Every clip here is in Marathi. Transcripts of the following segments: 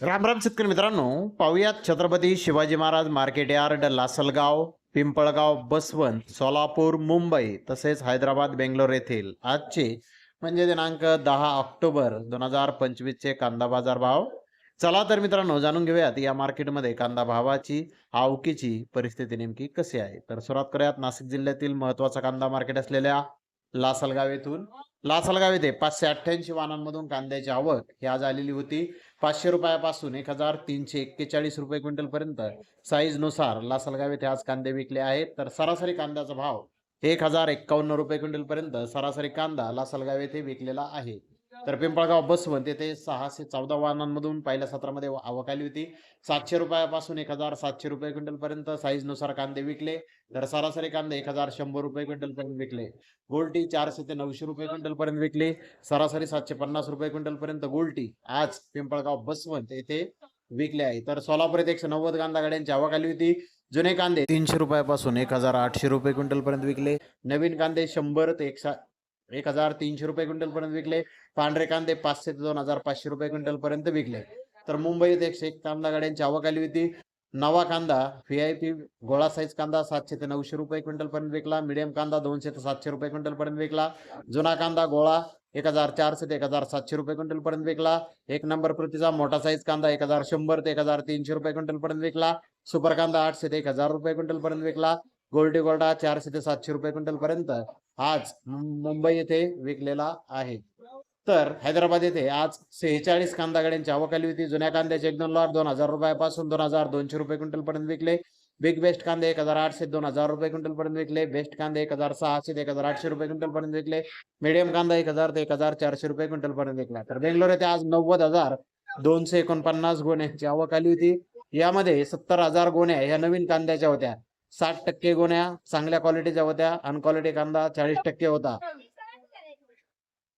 राम राम शेतकरी मित्रांनो पाहुयात छत्रपती शिवाजी महाराज मार्केट यार्ड लासलगाव पिंपळगाव बसवंत सोलापूर मुंबई तसेच हैदराबाद बेंगलोर येथील. आजचे म्हणजे दिनांक दहा ऑक्टोबर दोन हजार पंचवीसचे कांदा बाजार भाव. चला तर मित्रांनो जाणून घेऊयात या मार्केटमध्ये कांदा भावाची आवकीची परिस्थिती नेमकी कशी आहे? तर सुरुवात करूयात नाशिक जिल्ह्यातील महत्त्वाचा कांदा मार्केट असलेल्या लासलगाव येथून लासलगाव येथे पाचशे अठ्ठ्याऐंशी वाहनांमधून कांद्याची आवक ही आज आलेली होती. पाचशे रुपयापासून एक हजार तीनशे एक्केचाळीस रुपये क्विंटल पर्यंत साईजनुसार लासलगाव येथे आज कांदे विकले आहेत. तर सरासरी कांद्याचा भाव एक हजार एक्कावन्न रुपये क्विंटल पर्यंत सरासरी कांदा लासलगाव येथे विकलेला आहे. तर पिंपळगाव बसवंत येथे सहाशे चौदा वाहनांमधून पहिल्या सत्रामध्ये आवक आली होती. सातशे रुपयापासून एक हजार सातशे रुपये क्विंटलपर्यंत साईजनुसार कांदे विकले. तर सरासरी कांदे एक हजार शंभर रुपये क्विंटलपर्यंत विकले. गोल्टी चारशे ते नऊशे रुपये क्विंटलपर्यंत विकले. विकली सरासरी सातशे पन्नास रुपये क्विंटलपर्यंत गोल्टी आज पिंपळगाव बसवंत येथे विकले आहे. तर सोलापूर येथे एकशे नव्वद कांदा गाड्यांची आवक आली होती. जुने कांदे तीनशे रुपयापासून एक हजार आठशे रुपये क्विंटलपर्यंत विकले. नवीन कांदे शंभर ते एकशे एक हजार तीनशे रुपये क्विंटल पर्यंत विकले. पांढरे कांदे पाचशे ते दोन हजार पाचशे रुपये क्विंटल पर्यंत विकले. तर मुंबईत एकशे एक कांदा गाड्यांची आवक आली होती. नवा कांदा व्ही आय पी गोळा साईज कांदा सातशे ते नऊशे रुपये क्विंटल पर्यंत विकला. मिडियम कांदा दोनशे ते सातशे रुपये क्विंटल पर्यंत विकला. जुना कांदा गोळा एक हजार चारशे ते एक हजार सातशे रुपये क्विंटल पर्यंत विकला. एक नंबर प्रतीचा मोठा साईज कांदा एक हजार शंभर ते एक हजार तीनशे रुपये क्विंटल पर्यंत विकला. सुपर कांदा आठशे ते एक हजार रुपये क्विंटल पर्यंत विकला. गोल्डी गोल्डा चारशे ते सातशे रुपये क्विंटल पर्यंत आज मुंबई येथे विकलेला आहे. तर हैदराबाद येथे आज सेहेचाळीस कांदा गाड्यांची आवक आली होती. जुन्या कांद्याचे एक दोन लॉट दोन हजार रुपयापासून दोन हजार दोनशे रुपये क्विंटल पर्यंत विकले. बिग बेस्ट कांदे एक हजार आठशे दोन हजार रुपये क्विंटल पर्यंत विकले. बेस्ट कांदे एक हजार सहाशे ते एक हजार आठशे रुपये क्विंटल पर्यंत विकले. मीडियम कांदा एक हजार ते एक हजार चारशे रुपये क्विंटल पर्यंत विकला. तर बेंगलोर येथे आज नव्वद हजार दोनशे एकोणपन्नास गोण्यांची आवक आली होती. यामध्ये सत्तर हजार गोण्या ह्या नवीन कांद्याच्या होत्या. साठ टक्के गोण्या चांगल्या क्वालिटीच्या होत्या अनक्वालिटी कांदा चाळीस टक्के होता.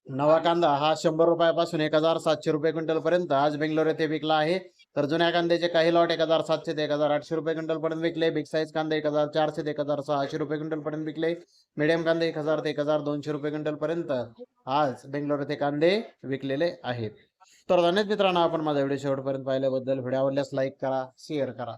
नवा कांदा हा शंभर रुपयापासून एक हजार सातशे रुपये क्विंटल पर्यंत आज बेंगलोर येथे विकला आहे. तर जुन्या कांद्याचे काही लॉट एक हजार सातशे ते एक हजार आठशे रुपये क्विंटल पर्यंत विकले. बिग साईज कांदे एक हजार चारशे ते एक हजार सहाशे रुपये क्विंटल पर्यंत विकले. मिडियम कांदे एक हजार ते एक हजार दोनशे रुपये क्विंटल पर्यंत आज बेंगलोर येथे कांदे विकलेले आहेत. तर धन्यवाद मित्रांनो आपण माझा व्हिडिओ शेवटपर्यंत पाहिल्याबद्दल. व्हिडिओ आवडल्यास लाईक करा शेअर करा.